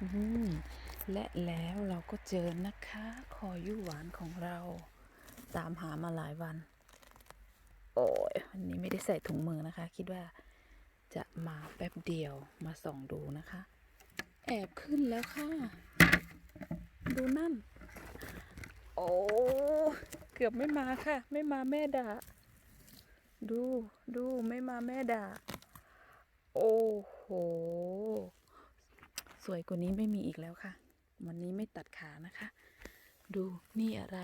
อและแล้วเราก็เจอนะคะ คอยุหวานของเรา ตามหามาหลายวัน โอ้ยวันนี้ไม่ได้ใส่ถุงมือนะคะ คิดว่าจะมาแป๊บเดียวมาส่องดูนะคะ แอบขึ้นแล้วค่ะ ดูนั่น โอ้เกือบไม่มาค่ะ ไม่มาแม่ด่าดูดูไม่มาแม่ด่า โอ้โห สวยกว่านี้ไม่มีอีกแล้วค่ะ วันนี้ไม่ตัดขานะคะ ดูนี่อะไร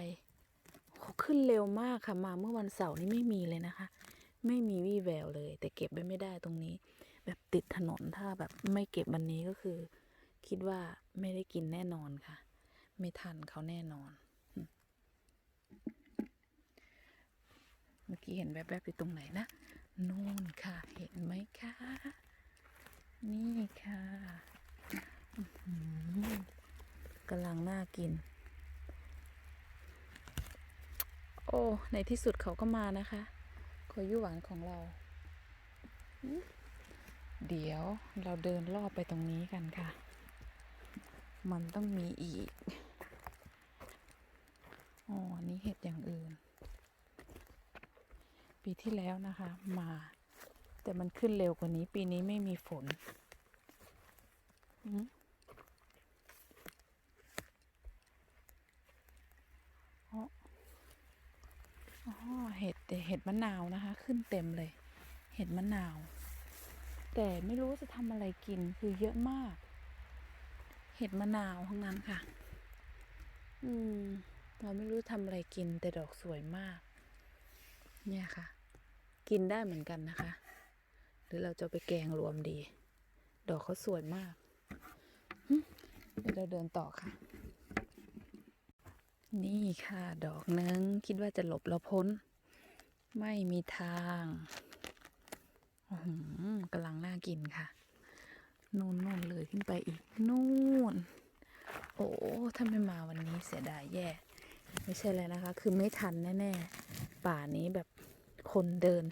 เขาขึ้นเร็วมากค่ะ มาเมื่อวันเสาร์นี้ไม่มีเลยนะคะ ไม่มีวี่แววเลย แต่เก็บไว้ไม่ได้ตรงนี้ แบบติดถนนถ้าแบบไม่เก็บวันนี้ก็คือ คิดว่าไม่ได้กินแน่นอนค่ะ ไม่ทันเขาแน่นอน เมื่อกี้เห็นแวบๆอยู่ตรงไหนนะนู่นค่ะ เห็นไหมคะ นี่ค่ะ กำลังน่ากิน โอ้ ในที่สุดเขาก็มานะคะโคยุหวานของเรา เดี๋ยวเราเดินรอบไปตรงนี้กันค่ะ มันต้องมีอีก อ๋ออันนี้เห็ดอย่างอื่น ปีที่แล้วนะคะมา แต่มันขึ้นเร็วกว่านี้ ปีนี้ไม่มีฝน อืมอ๋ออ๋อ เห็ดมะนาวนะคะ ขึ้นเต็มเลย เห็ดมะนาว แต่ไม่รู้ว่าจะทำอะไรกินคือเยอะมาก เห็ดมะนาวทั้งนั้นค่ะ อืม เราไม่รู้ทำอะไรกินแต่ดอกสวยมาก เนี่ยค่ะ กินได้เหมือนกันนะคะ หรือเราจะไปแกงรวมดี ดอกเขาสวยมากเดี๋ยวเราเดินต่อค่ะนี่ค่ะ ดอกนึงคิดว่าจะหลบเราพ้น ไม่มีทางอื้อหือกำลังน่ากินค่ะ นู่นนู่นเลยขึ้นไปอีก นู่น โอ้ถ้าไม่มาวันนี้เสียดายแย่ ไม่ใช่เลยนะคะ คือไม่ทันแน่ ๆ ป่านี้แบบคนเดิน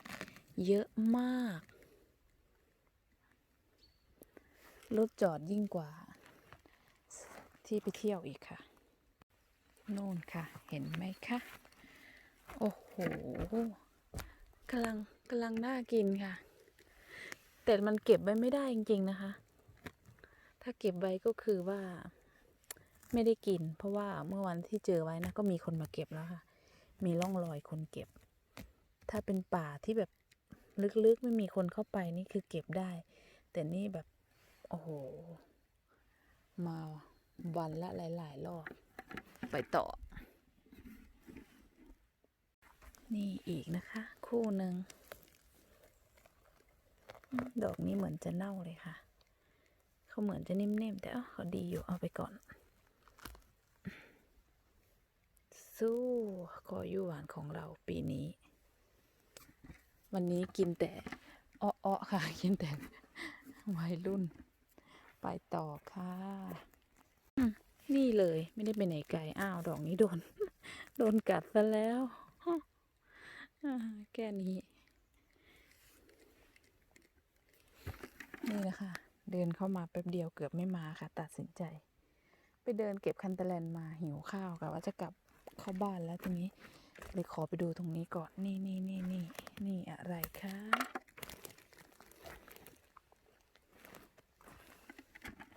เยอะมาก รถจอดยิ่งกว่า ที่ไปเที่ยวอีกค่ะ นู่นค่ะ เห็นไหมคะ โอ้โห กำลังกำลังน่ากินค่ะ แต่มันเก็บไว้ไม่ได้จริงๆนะคะ ถ้าเก็บไว้ก็คือว่า ไม่ได้กิน เพราะว่าเมื่อวันที่เจอไว้นะก็มีคนมาเก็บแล้วค่ะ มีร่องรอยคนเก็บ ถ้าเป็นป่าที่แบบลึกๆไม่มีคนเข้าไปนี่คือเก็บได้ แต่นี่แบบ โอ้โห มาวันละหลาย ๆ รอบ ไปต่อ นี่อีกนะคะ คู่หนึ่ง ดอกนี้เหมือนจะเน่าเลยค่ะ เขาเหมือนจะนิ่มๆ แต่เอ้าเขาดีอยู่เอาไปก่อน สู้ขอยู่หวานของเราปีนี้ วันนี้กินแต่อ้อๆค่ะ กินแต่วัยรุ่น ไปต่อค่ะ นี่เลยไม่ได้ไปไหนไกล อ้าว ดอกนี้โดน โดนกัดซะแล้ว แกนี้ นี่นะคะเดินเข้ามาแป๊บเดียวเกือบไม่มาค่ะ ตัดสินใจ ไปเดินเก็บคันตะแลนมาหิวข้าวค่ะว่าจะกลับเข้าบ้านแล้วทีนี้เลยขอไปดูตรงนี้ก่อน นี่นี่นี่นี่นี่อะไรคะ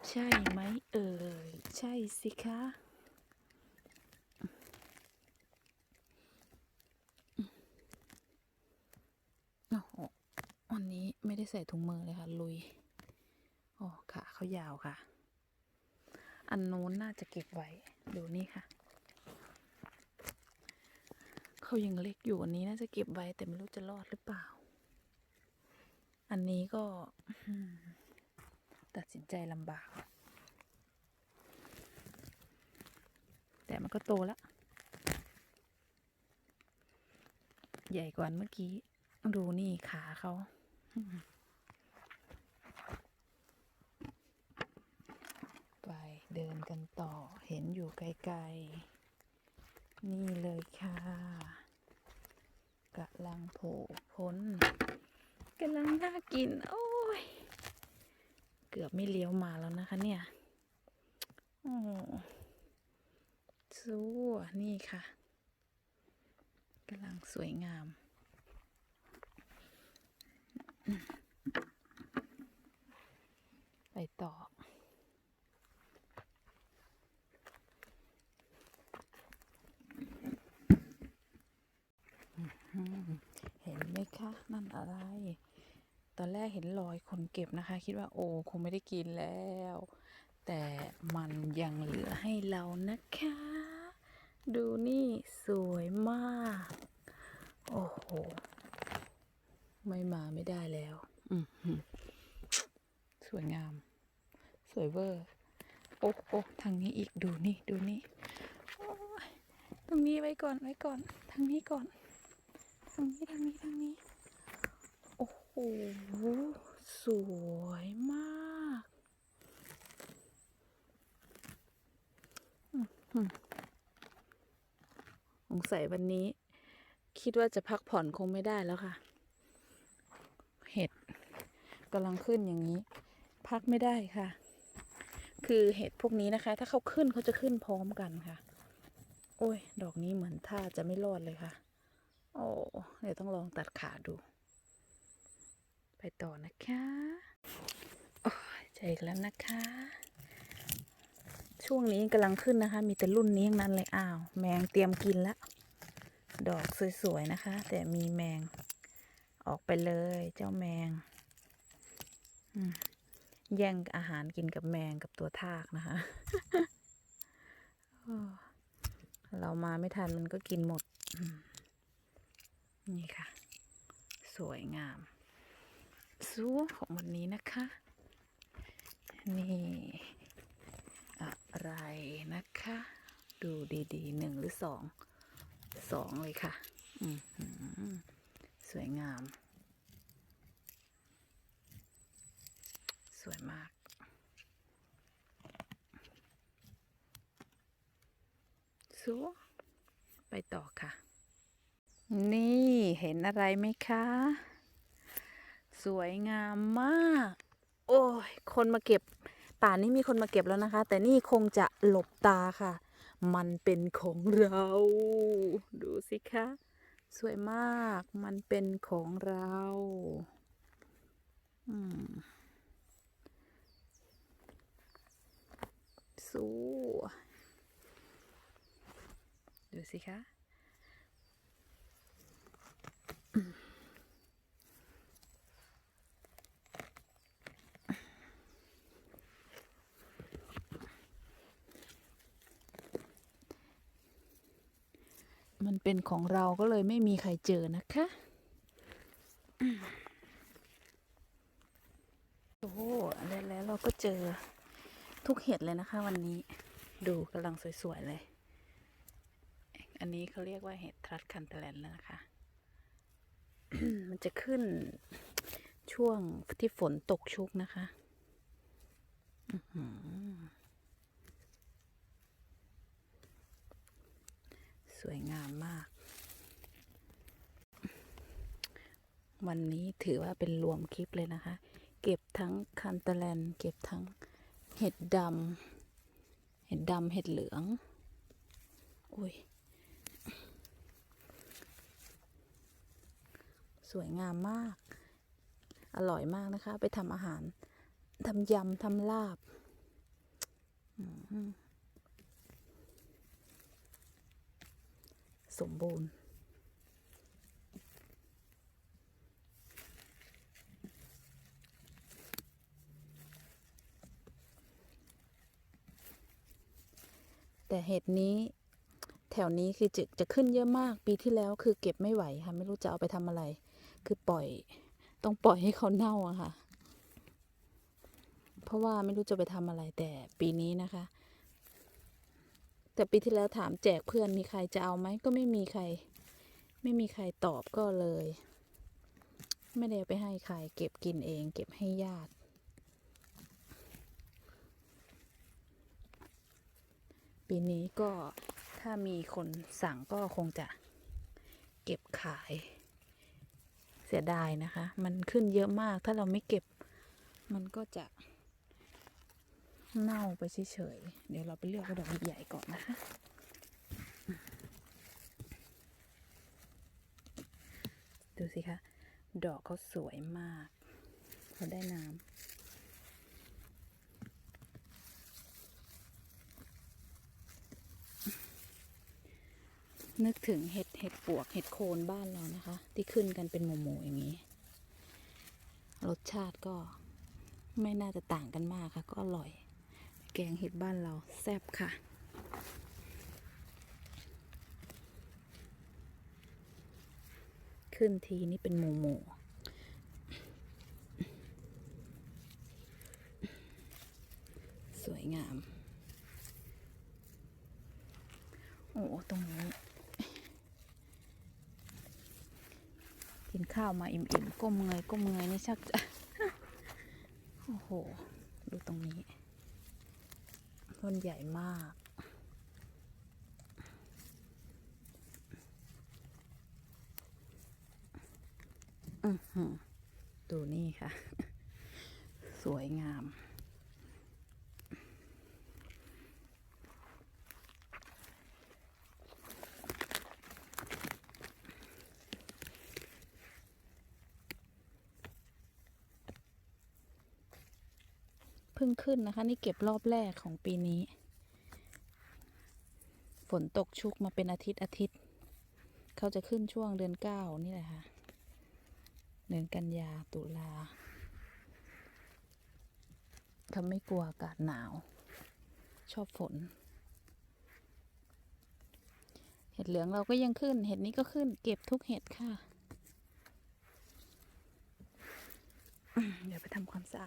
ใช่ไหมเอ่ย ใช่สิคะโอ้โหวันนี้ ได้ใส่ถุงมือเลยค่ะ ลุยโอ้ขาเขายาวค่ะ อันนู้นน่าจะเก็บไว้ดูนี่ค่ะ เขายังเล็กอยู่อันนี้น่าจะเก็บไว้แต่ไม่รู้จะรอดหรือเปล่า อันนี้ก็ตัดสินใจลำบาก แต่มันก็โตแล้วใหญ่กว่าเมื่อกี้ ดูนี่ขาเขาอืมไปเดินกัน ต่อเห็นอยู่ไกลๆ นี่เลยค่ะกำลังโผล่พ้นกำลังน่ากิน โอ้ย เกือบไม่เลี้ยวมาแล้วนะคะเนี่ยโอ้สู้นี่ค่ะกำลังสวยงามไปต่อมเห็นไหมคะ นั่นอะไร ตอนแรกเห็นรอยคนเก็บนะคะ คิดว่าโอ้คงไม่ได้กินแล้ว แต่มันยังเหลือให้เรานะคะ ดูนี่สวยมาก โอ้โห ไม่มาไม่ได้แล้ว อือหือสวยงาม สวยเวอร์ โอ้โอ้ทางนี้อีกดูนี่ ดูนี่โอ้ยตรงนี้ไว้ก่อนไว้ก่อน ทางนี้ก่อน ทางนี้ทางนี้ทางนี้ โอ้โห สวยมากอื้อหือ สงสัยวันนี้ คิดว่าจะพักผ่อนคงไม่ได้แล้วค่ะ เห็ดกำลังขึ้นอย่างนี้ พักไม่ได้ค่ะ คือเห็ดพวกนี้นะคะ ถ้าเขาขึ้นเขาจะขึ้นพร้อมกันค่ะ โอ้ย ดอกนี้เหมือนท่าจะไม่รอดเลยค่ะ โอ้เดี๋ยวต้องลองตัดขาดู ไปต่อนะคะ โอ้ยเจอกแล้วนะคะ ช่วงนี้กำลังขึ้นนะคะ มีแต่รุ่นนี้ทั้งนั้นเลยอ้าว แมงเตรียมกินแล้วดอกสวยๆนะคะ แต่มีแมงออกไปเลยเจ้าแมงมแย่งอาหารกินกับแมงกับตัวทากนะคะ เรามาไม่ทันมันก็กินหมด นี่ค่ะ สวยงามสู้ของวันนี้นะคะ นี่ อะไรนะคะ ดูดีๆหนึ่งหรือสองสองเลยค่ะสวยงาม สวยมากสู้ไปต่อค่ะ นี่เห็นอะไรไหมคะ สวยงามมาก โอ้ย คนมาเก็บ ป่านนี้มีคนมาเก็บแล้วนะคะ แต่นี่คงจะหลบตาค่ะ มันเป็นของเรา ดูสิคะ สวยมาก มันเป็นของเราอืมสู้ดูสิคะ เป็นของเราก็เลยไม่มีใครเจอนะคะโอ้โหแล้วแล้วเราก็เจอทุกเห็ดเลยนะคะ วันนี้ดูกำลังสวยๆเลย อันนี้เขาเรียกว่าเห็ดทรัสคันเตแลนแล้วนะคะ มันจะขึ้นช่วงที่ฝนตกชุกนะคะ อือหือ สวยงามมาก วันนี้ถือว่าเป็นรวมคลิปเลยนะคะ เก็บทั้งคันเตแลนเก็บทั้งเห็ดดำเห็ดดำเห็ดเหลืองอุ้ยสวยงามมาก อร่อยมากนะคะ ไปทำอาหาร ทำยำ ทำลาบ อืม สมบูรณ์แต่เห็ดนี้แถวนี้คือจะจะขึ้นเยอะมากปีที่แล้วคือเก็บไม่ไหวค่ะ ไม่รู้จะเอาไปทำอะไร คือปล่อยต้องปล่อยให้เขาเน่าอะค่ะ เพราะว่าไม่รู้จะไปทำอะไรแต่ปีนี้นะคะ แต่ปีที่แล้วถามแจกเพื่อนมีใครจะเอาไหมก็ไม่มีใคร ไม่มีใครตอบก็เลย ไม่ได้ไปให้ใคร เก็บกินเอง เก็บให้ญาติ ปีนี้ก็ถ้ามีคนสั่งก็คงจะเก็บขาย เสียดายนะคะ มันขึ้นเยอะมากถ้าเราไม่เก็บมันก็จะ เน่าไปเฉยๆ เดี๋ยวเราไปเลือกดอกใหญ่ก่อนนะคะ ดูสิคะ ดอกเขาสวยมากเขาได้น้ำนึกถึงเห็ดเห็ดปวกเห็ดโคนบ้านเรานะคะ ที่ขึ้นกันเป็นหมู่ๆอย่างนี้ รสชาติก็ไม่น่าจะต่างกันมากค่ะ ก็อร่อย แกงเห็ดบ้านเราแซ่บค่ะ ขึ้นทีนี่เป็นหมูหมูสวยงาม โอ้ตรงนี้ กินข้าวมาอิ่มๆ ก้มเงยก้มเงยนี่ชักจะ โอ้โห ดูตรงนี้ ต้นใหญ่มากอือหือดูนี่ค่ะ สวยงาม พิ่งขึ้นนะคะ นี่เก็บรอบแรกของปีนี้ ฝนตกชุกมาเป็นอาทิตย์อาทิตย์ เขาจะขึ้นช่วงเดือนเก้านี่แหละค่ะ เดือนกันยาตุลาเขาไม่กลัวอากาศหนาว ชอบฝน เห็ดเหลืองเราก็ยังขึ้น เห็ดนี้ก็ขึ้น เก็บทุกเห็ดค่ะ เดี๋ยวไปทำความสะอาด